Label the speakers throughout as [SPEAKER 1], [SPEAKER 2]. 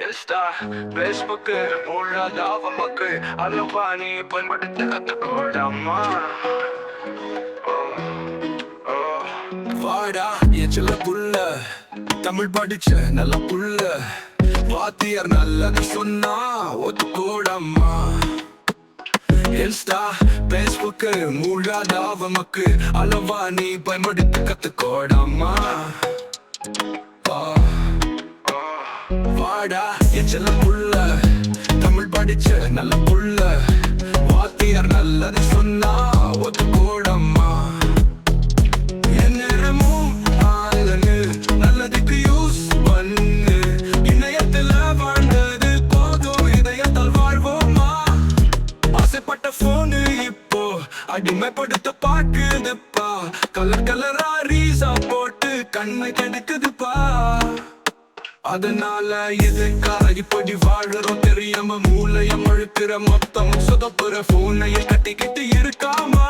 [SPEAKER 1] Insta Facebook மூழாதாவ மக்கு. அல்லப்பா நீ பயன்படுத்த கத்துக்கோடாமா வாடா என் செல்ல புள்ள. தமிழ் படிச்ச நல்ல புள்ள. வாத்தியார் நல்லது சொன்னா ஒத்துக்கோடம்மா. இன்ஸ்டா ஃபேஸ்புக்கு மூழாதாவ மக்கு. அளவா நீ பயன்படுத்த கத்துக்கோடாமா வாடா என் செல்ல புள்ள. தமிழ் படிச்ச நல்ல புள்ள. வாத்தியார் நல்லது சொன்னா ஒத்துக்கோடம்மா என் நேரமும் ஆளுன்னு நல்லதுக்கு யூஸ் பண்ணு. இணையத்தில் வாழ்ந்தது போதும் இதயத்தால் வாழ்வோமா ஆசைப்பட்ட போனு இப்போ அடிமைப்படுத்த பார்க்குதுப்பா. கலர் கலரா ரீசா போட்டு கண்ணை கெடுக்குதுப்பா. அதனால எதுக்காக இப்படி வாழறோம்? தெரியாம மூளைய மழுக்கிற மொத்தம் சொதப்புற போனைய கட்டிக்கிட்டு இருக்காமா?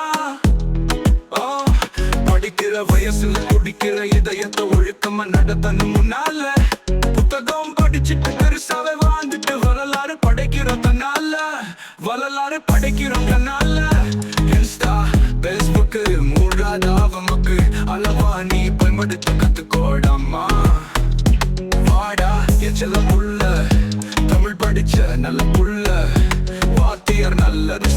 [SPEAKER 1] படிக்கிற வயசுல குடிக்கிற இதயத்தை ஒழுக்கமா நடத்தணும் முன்னால. புத்தகம் படிச்சுட்டு பெருசாவே வாழ்ந்துட்டு வரலாறு படைக்கிறோம் தன்னால. வரலாறு படைக்கிறோம் தன்னால. இன்ஸ்டா பேஸ்புக்கு மூடாதா நமக்கு அளவா நீ பயன்படுத்த கத்துக்கோடாமா எச்சல புள்ள தமிழ் படிச்ச நல்ல புள்ள வாத்தியார் நல்லது